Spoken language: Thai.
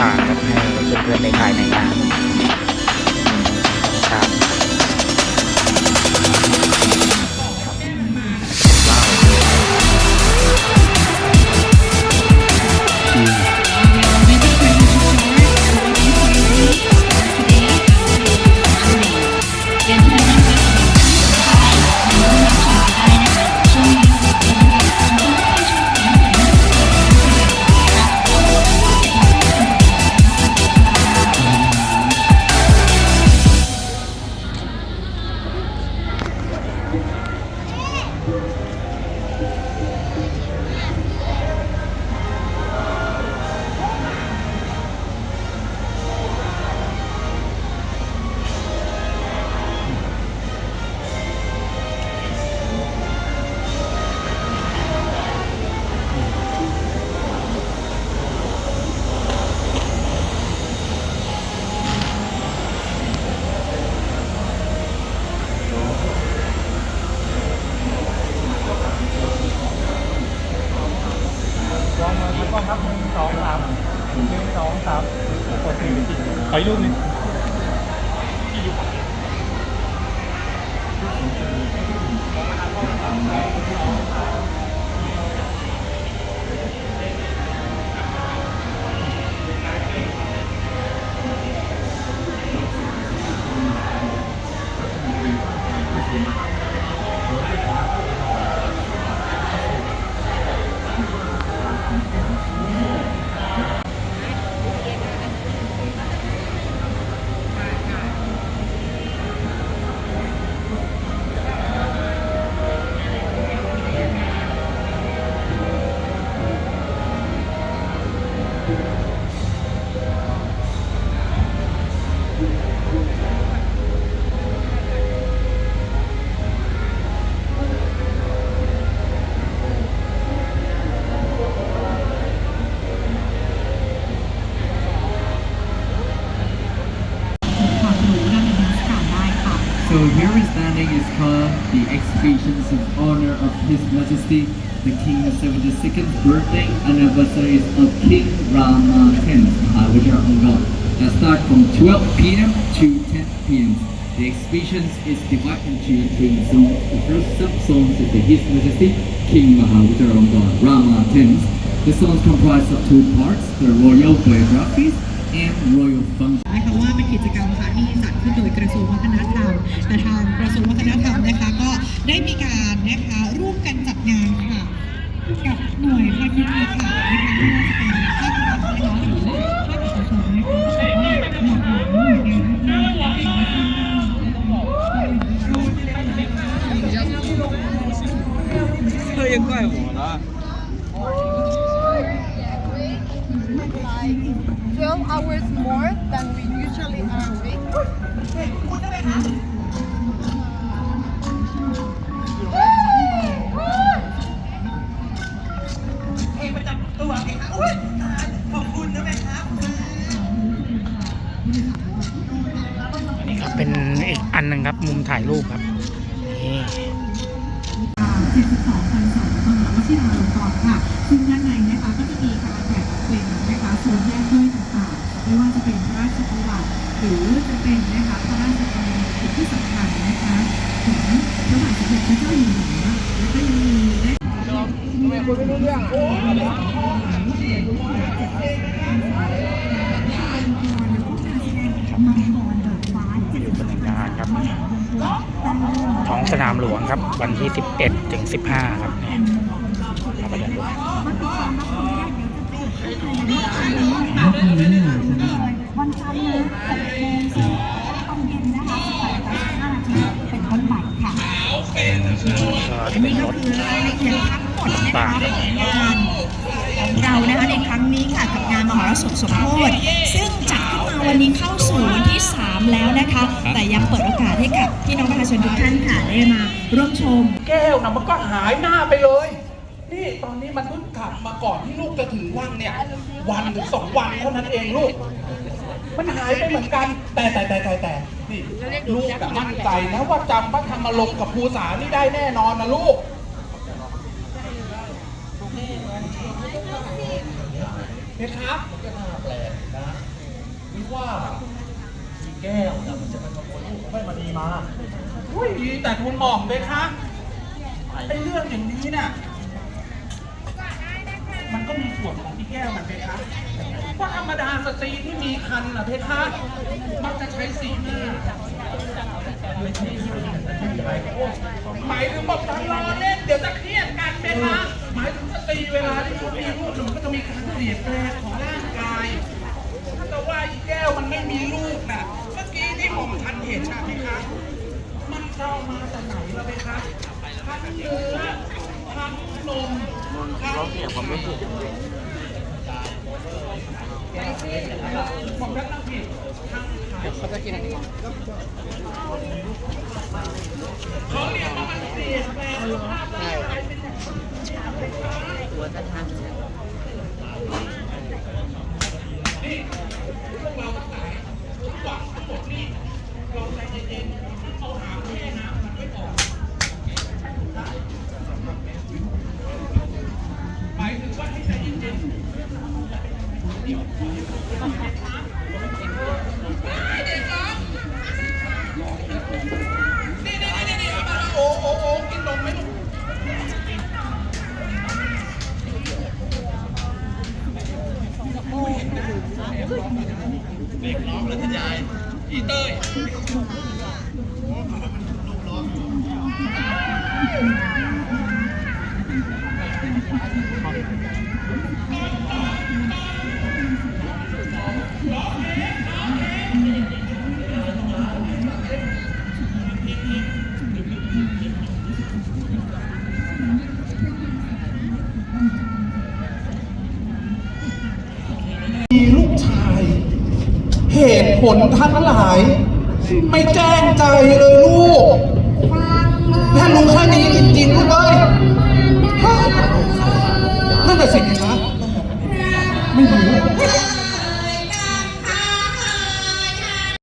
ต่างๆครับให้เพื่อนๆได้ถ่ายในงาน ออีกรูปหนึง the exhibitions in honor of His Majesty the King's 72nd birthday anniversary of King Rama X Mahavajra that start from 12 p.m. to 10 p.m. The exhibitions is divided into three zones. The first sub-zone is the His Majesty King Mahavajra Rama X. The zones comprise of two parts, the royal biographies and royal Fund นะคะว่าเป็นกิจกรรมค่ะที่จัดขึ้นโดยกระทรวงวัฒนธรรมแต่ทางกระทรวงวัฒนธรรมนะคะก็ได้มีการนะคะร่วมกันจัดงานค่ะ กับหน่วยภาคีเครือข่ายนะคะไม่ว่าจะเป็นภาครัฐนะคะหรือภาคเอกชนนะคะแต่ว่าหลากหลายหน่วยงานที่นะคะ12 hours more than we usually are awake. Ờ, อันนี้ครับเป็นอีกอันหนึ่งครับมุมถ่ายรูปครับนี่72พรรษามหาวชิราลงกรณ์ค่ะซึ่งด้านใน ไม่ว่าจะเป็นพระราชประวัติหรือจะเป็นนะคะพระราชกรณียกิจที่สำคัญนะคะของพระบาทสมเด็จพระเจ้าอยู่หัวแล้วก็ยังมีได้อยู่บนงานครับท้องสนามหลวงครับ วันที่ 11 ถึง 15 ครับ นะคะของงานของเรานะคะในครั้งนี้ค่ะกับงานมหรสพสมโพธิซึ่งจัดขึ้นมาวันนี้เข้าสู่วันที่ 3 แล้วนะคะ แต่ยังเปิดโอกาสให้กับพี่น้องประชาชนทุกท่านค่ะได้มาร่วมชม แก้วนะมันก็หายหน้าไปเลย นี่ตอนนี้มันเพิ่งขับมาก่อนที่ลูกจะถึงวังเนี่ย วันหรือสองวันเท่านั้นเองลูก มันหายไปเหมือนกัน แต่แต่แต่แต่แต่นี่ลูกแต่มั่นใจนะว่าจำพระธรรมลงค์กับภูษานี่ได้แน่นอนนะลูก เห็นครับก็น่าแปลกนะว่าอีแก้วน่ะมันจะเป็นขโมยลูกของแม่มณีมาอุ้ยแต่คุณหม่อมเลยคะไอ้เรื่องอย่างนี้เนี่ยมันก็มีส่วนของพี่แก้วมันเพคะว่าธรรมดาสตรีที่มีคันน่ะเพคะมักจะใช้สีหน้าหมายถึงบอกฉันรอเล่นเดี๋ยวจะเครียดกันเพคะ หมายถึงสตรีเวลาที่เขามีลูกมันก็จะมีการเปลี่ยนแปลงของร่างกายถ้าแต่ว่าอีแก้วมันไม่มีลูกน่ะเมื่อกี้ที่ผมทันเห็นนะพี่คะมันเข้ามาจากไหนล่ะพี่คะทั้งเนื้อทั้งนมทั้งเนี่ยผมไม่ผิดผมรับผิดทั้งเขาจะกินอะไรเขาเรียกว่ามันเปลี่ยนแปลงสภาพร่างกาย เป็น น้องและทยายอีเต้ยมี ผลทั้งหลาย ไม่แจ้งใจเลยลูกแม่รู้แค่นี้จริงๆลูกเอ้ยนั่นแหละสิคะไม่รู้